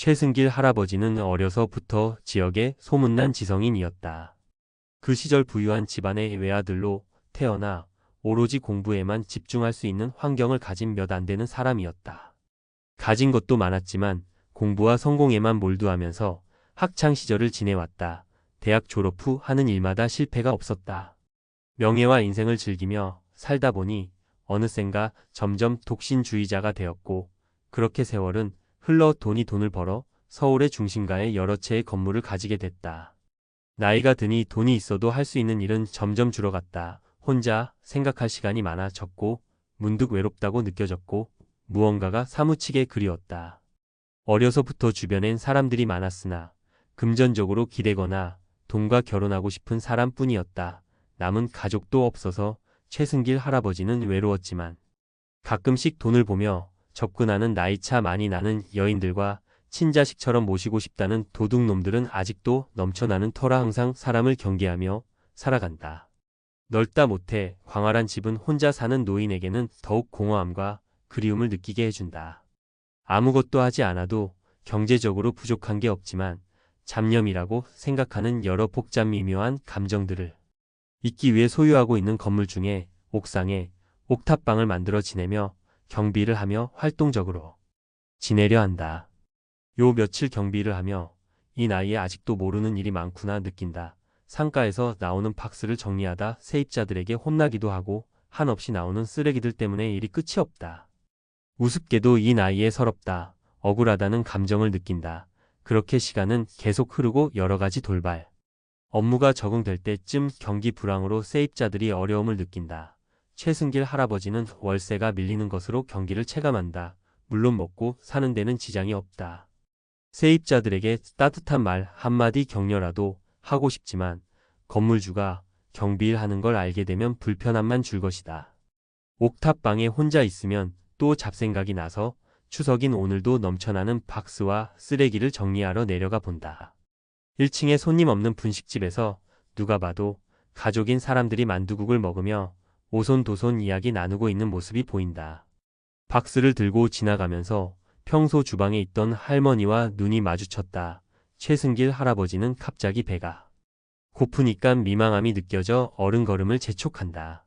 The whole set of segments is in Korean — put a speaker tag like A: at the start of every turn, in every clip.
A: 최승길 할아버지는 어려서부터 지역의 소문난 지성인이었다. 그 시절 부유한 집안의 외아들로 태어나 오로지 공부에만 집중할 수 있는 환경을 가진 몇 안 되는 사람이었다. 가진 것도 많았지만 공부와 성공에만 몰두하면서 학창 시절을 지내왔다. 대학 졸업 후 하는 일마다 실패가 없었다. 명예와 인생을 즐기며 살다 보니 어느샌가 점점 독신주의자가 되었고 그렇게 세월은 흘러 돈이 돈을 벌어 서울의 중심가에 여러 채의 건물을 가지게 됐다. 나이가 드니 돈이 있어도 할 수 있는 일은 점점 줄어갔다. 혼자 생각할 시간이 많아졌고 문득 외롭다고 느껴졌고 무언가가 사무치게 그리웠다. 어려서부터 주변엔 사람들이 많았으나 금전적으로 기대거나 돈과 결혼하고 싶은 사람뿐이었다. 남은 가족도 없어서 최승길 할아버지는 외로웠지만 가끔씩 돈을 보며 접근하는 나이차 많이 나는 여인들과 친자식처럼 모시고 싶다는 도둑놈들은 아직도 넘쳐나는 터라 항상 사람을 경계하며 살아간다. 넓다 못해 광활한 집은 혼자 사는 노인에게는 더욱 공허함과 그리움을 느끼게 해준다. 아무것도 하지 않아도 경제적으로 부족한 게 없지만 잡념이라고 생각하는 여러 복잡 미묘한 감정들을 잊기 위해 소유하고 있는 건물 중에 옥상에 옥탑방을 만들어 지내며 경비를 하며 활동적으로 지내려 한다. 요 며칠 경비를 하며 이 나이에 아직도 모르는 일이 많구나 느낀다. 상가에서 나오는 박스를 정리하다 세입자들에게 혼나기도 하고 한없이 나오는 쓰레기들 때문에 일이 끝이 없다. 우습게도 이 나이에 서럽다. 억울하다는 감정을 느낀다. 그렇게 시간은 계속 흐르고 여러 가지 돌발. 업무가 적응될 때쯤 경기 불황으로 세입자들이 어려움을 느낀다. 최승길 할아버지는 월세가 밀리는 것으로 경기를 체감한다. 물론 먹고 사는 데는 지장이 없다. 세입자들에게 따뜻한 말 한마디 격려라도 하고 싶지만 건물주가 경비일 하는 걸 알게 되면 불편함만 줄 것이다. 옥탑방에 혼자 있으면 또 잡생각이 나서 추석인 오늘도 넘쳐나는 박스와 쓰레기를 정리하러 내려가 본다. 1층에 손님 없는 분식집에서 누가 봐도 가족인 사람들이 만두국을 먹으며 오손도손 이야기 나누고 있는 모습이 보인다. 박스를 들고 지나가면서 평소 주방에 있던 할머니와 눈이 마주쳤다. 최승길 할아버지는 갑자기 배가 고프니까 미망함이 느껴져 어른걸음을 재촉한다.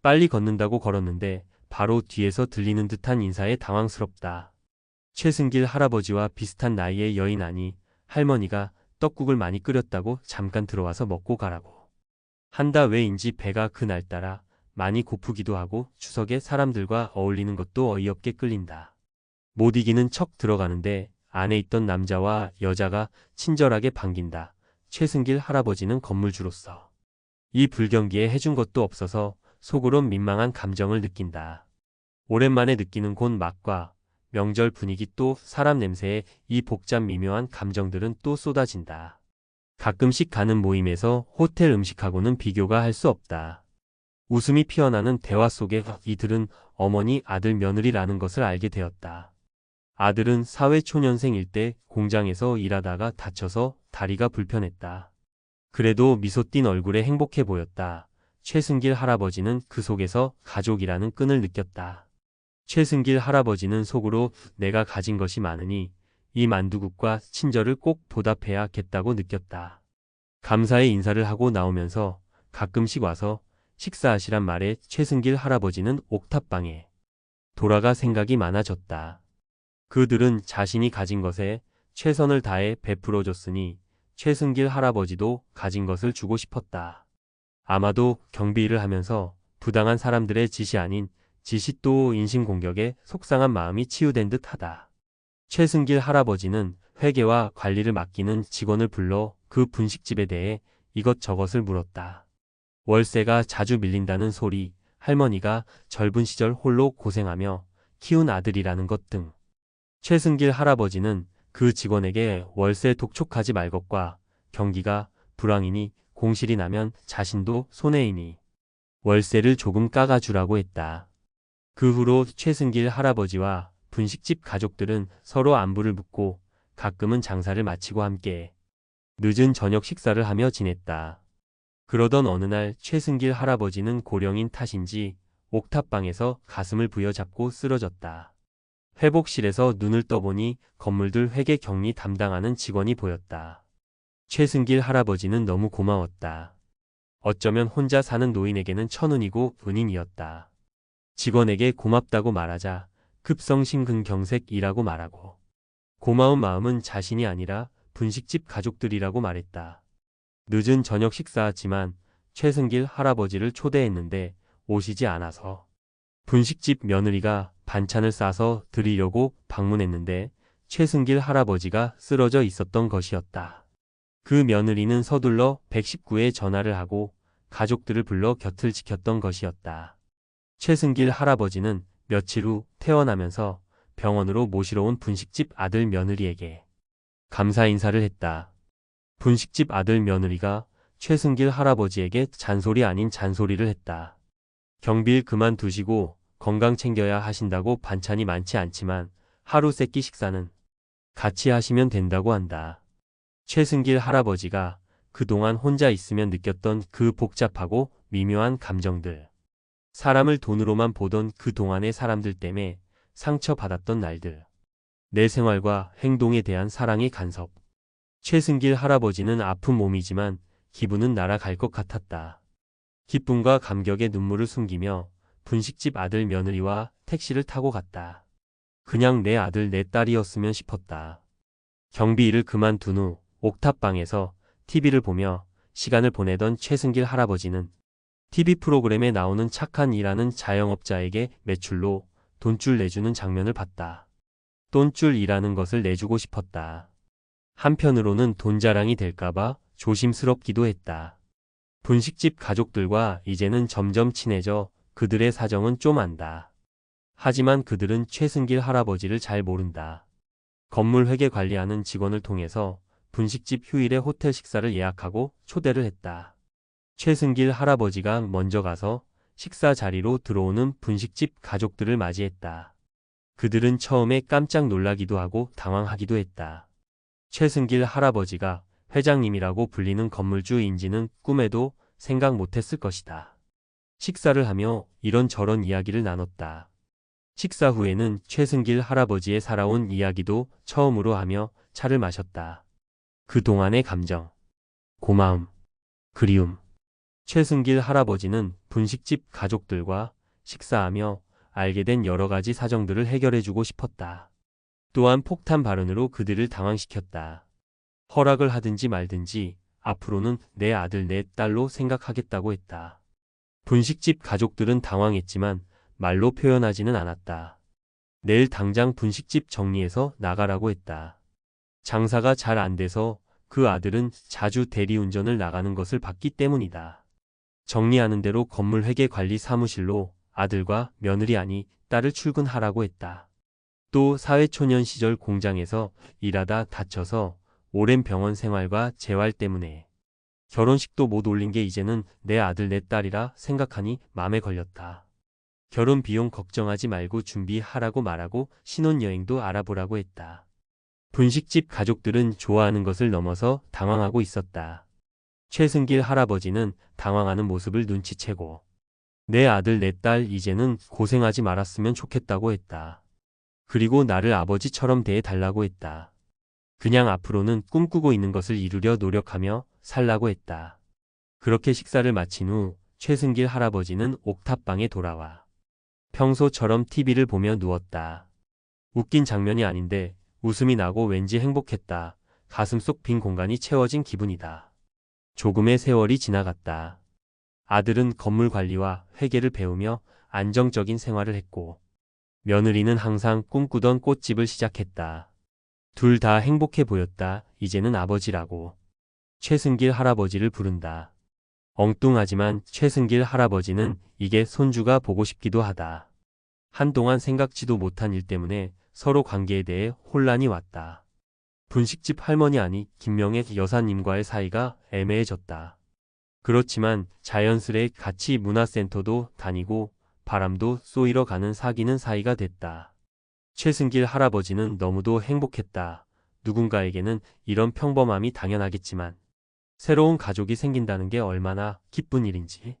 A: 빨리 걷는다고 걸었는데 바로 뒤에서 들리는 듯한 인사에 당황스럽다. 최승길 할아버지와 비슷한 나이의 여인 아니 할머니가 떡국을 많이 끓였다고 잠깐 들어와서 먹고 가라고. 한다 외인지 배가 그날따라 많이 고프기도 하고 추석에 사람들과 어울리는 것도 어이없게 끌린다. 못 이기는 척 들어가는데 안에 있던 남자와 여자가 친절하게 반긴다. 최승길 할아버지는 건물주로서 이 불경기에 해준 것도 없어서 속으론 민망한 감정을 느낀다. 오랜만에 느끼는 곤 맛과 명절 분위기 또 사람 냄새에 이 복잡 미묘한 감정들은 또 쏟아진다. 가끔씩 가는 모임에서 호텔 음식하고는 비교가 할 수 없다. 웃음이 피어나는 대화 속에 이들은 어머니 아들 며느리라는 것을 알게 되었다. 아들은 사회초년생일 때 공장에서 일하다가 다쳐서 다리가 불편했다. 그래도 미소 띤 얼굴에 행복해 보였다. 최승길 할아버지는 그 속에서 가족이라는 끈을 느꼈다. 최승길 할아버지는 속으로 내가 가진 것이 많으니 이 만두국과 친절을 꼭 보답해야겠다고 느꼈다. 감사의 인사를 하고 나오면서 가끔씩 와서 식사하시란 말에 최승길 할아버지는 옥탑방에 돌아가 생각이 많아졌다. 그들은 자신이 가진 것에 최선을 다해 베풀어 줬으니 최승길 할아버지도 가진 것을 주고 싶었다. 아마도 경비일을 하면서 부당한 사람들의 짓이 아닌 짓이 또 인신공격에 속상한 마음이 치유된 듯하다. 최승길 할아버지는 회계와 관리를 맡기는 직원을 불러 그 분식집에 대해 이것저것을 물었다. 월세가 자주 밀린다는 소리, 할머니가 젊은 시절 홀로 고생하며 키운 아들이라는 것 등. 최승길 할아버지는 그 직원에게 월세 독촉하지 말 것과 경기가 불황이니 공실이 나면 자신도 손해이니 월세를 조금 깎아주라고 했다. 그 후로 최승길 할아버지와 분식집 가족들은 서로 안부를 묻고 가끔은 장사를 마치고 함께 늦은 저녁 식사를 하며 지냈다. 그러던 어느 날 최승길 할아버지는 고령인 탓인지 옥탑방에서 가슴을 부여잡고 쓰러졌다. 회복실에서 눈을 떠보니 건물들 회계 격리 담당하는 직원이 보였다. 최승길 할아버지는 너무 고마웠다. 어쩌면 혼자 사는 노인에게는 천운이고 은인이었다. 직원에게 고맙다고 말하자 급성심근경색이라고 말하고 고마운 마음은 자신이 아니라 분식집 가족들이라고 말했다. 늦은 저녁 식사지만 최승길 할아버지를 초대했는데 오시지 않아서 분식집 며느리가 반찬을 싸서 드리려고 방문했는데 최승길 할아버지가 쓰러져 있었던 것이었다. 그 며느리는 서둘러 119에 전화를 하고 가족들을 불러 곁을 지켰던 것이었다. 최승길 할아버지는 며칠 후 퇴원하면서 병원으로 모시러 온 분식집 아들 며느리에게 감사 인사를 했다. 분식집 아들 며느리가 최승길 할아버지에게 잔소리 아닌 잔소리를 했다. 경비일 그만두시고 건강 챙겨야 하신다고 반찬이 많지 않지만 하루 세 끼 식사는 같이 하시면 된다고 한다. 최승길 할아버지가 그동안 혼자 있으면 느꼈던 그 복잡하고 미묘한 감정들. 사람을 돈으로만 보던 그 동안의 사람들 때문에 상처받았던 날들. 내 생활과 행동에 대한 사랑의 간섭. 최승길 할아버지는 아픈 몸이지만 기분은 날아갈 것 같았다. 기쁨과 감격의 눈물을 숨기며 분식집 아들 며느리와 택시를 타고 갔다. 그냥 내 아들 내 딸이었으면 싶었다. 경비 일을 그만둔 후 옥탑방에서 TV를 보며 시간을 보내던 최승길 할아버지는 TV 프로그램에 나오는 착한 일하는 자영업자에게 매출로 돈줄 내주는 장면을 봤다. 돈줄 일하는 것을 내주고 싶었다. 한편으로는 돈 자랑이 될까봐 조심스럽기도 했다. 분식집 가족들과 이제는 점점 친해져 그들의 사정은 좀 안다. 하지만 그들은 최승길 할아버지를 잘 모른다. 건물 회계 관리하는 직원을 통해서 분식집 휴일에 호텔 식사를 예약하고 초대를 했다. 최승길 할아버지가 먼저 가서 식사 자리로 들어오는 분식집 가족들을 맞이했다. 그들은 처음에 깜짝 놀라기도 하고 당황하기도 했다. 최승길 할아버지가 회장님이라고 불리는 건물주인지는 꿈에도 생각 못했을 것이다. 식사를 하며 이런저런 이야기를 나눴다. 식사 후에는 최승길 할아버지의 살아온 이야기도 처음으로 하며 차를 마셨다. 그동안의 감정, 고마움, 그리움. 최승길 할아버지는 분식집 가족들과 식사하며 알게 된 여러 가지 사정들을 해결해주고 싶었다. 또한 폭탄 발언으로 그들을 당황시켰다. 허락을 하든지 말든지 앞으로는 내 아들 내 딸로 생각하겠다고 했다. 분식집 가족들은 당황했지만 말로 표현하지는 않았다. 내일 당장 분식집 정리해서 나가라고 했다. 장사가 잘 안 돼서 그 아들은 자주 대리운전을 나가는 것을 봤기 때문이다. 정리하는 대로 건물 회계 관리 사무실로 아들과 며느리 아니 딸을 출근하라고 했다. 또 사회초년 시절 공장에서 일하다 다쳐서 오랜 병원 생활과 재활 때문에 결혼식도 못 올린 게 이제는 내 아들 내 딸이라 생각하니 마음에 걸렸다. 결혼 비용 걱정하지 말고 준비하라고 말하고 신혼여행도 알아보라고 했다. 분식집 가족들은 좋아하는 것을 넘어서 당황하고 있었다. 최승길 할아버지는 당황하는 모습을 눈치채고 내 아들 내 딸 이제는 고생하지 말았으면 좋겠다고 했다. 그리고 나를 아버지처럼 대해 달라고 했다. 그냥 앞으로는 꿈꾸고 있는 것을 이루려 노력하며 살라고 했다. 그렇게 식사를 마친 후 최승길 할아버지는 옥탑방에 돌아와 평소처럼 TV를 보며 누웠다. 웃긴 장면이 아닌데 웃음이 나고 왠지 행복했다. 가슴 속 빈 공간이 채워진 기분이다. 조금의 세월이 지나갔다. 아들은 건물 관리와 회계를 배우며 안정적인 생활을 했고 며느리는 항상 꿈꾸던 꽃집을 시작했다. 둘 다 행복해 보였다. 이제는 아버지라고. 최승길 할아버지를 부른다. 엉뚱하지만 최승길 할아버지는 이게 손주가 보고 싶기도 하다. 한동안 생각지도 못한 일 때문에 서로 관계에 대해 혼란이 왔다. 분식집 할머니 아니 김명의 여사님과의 사이가 애매해졌다. 그렇지만 자연스레 같이 문화센터도 다니고 바람도 쏘이러 가는 사귀는 사이가 됐다. 최승길 할아버지는 너무도 행복했다. 누군가에게는 이런 평범함이 당연하겠지만 새로운 가족이 생긴다는 게 얼마나 기쁜 일인지.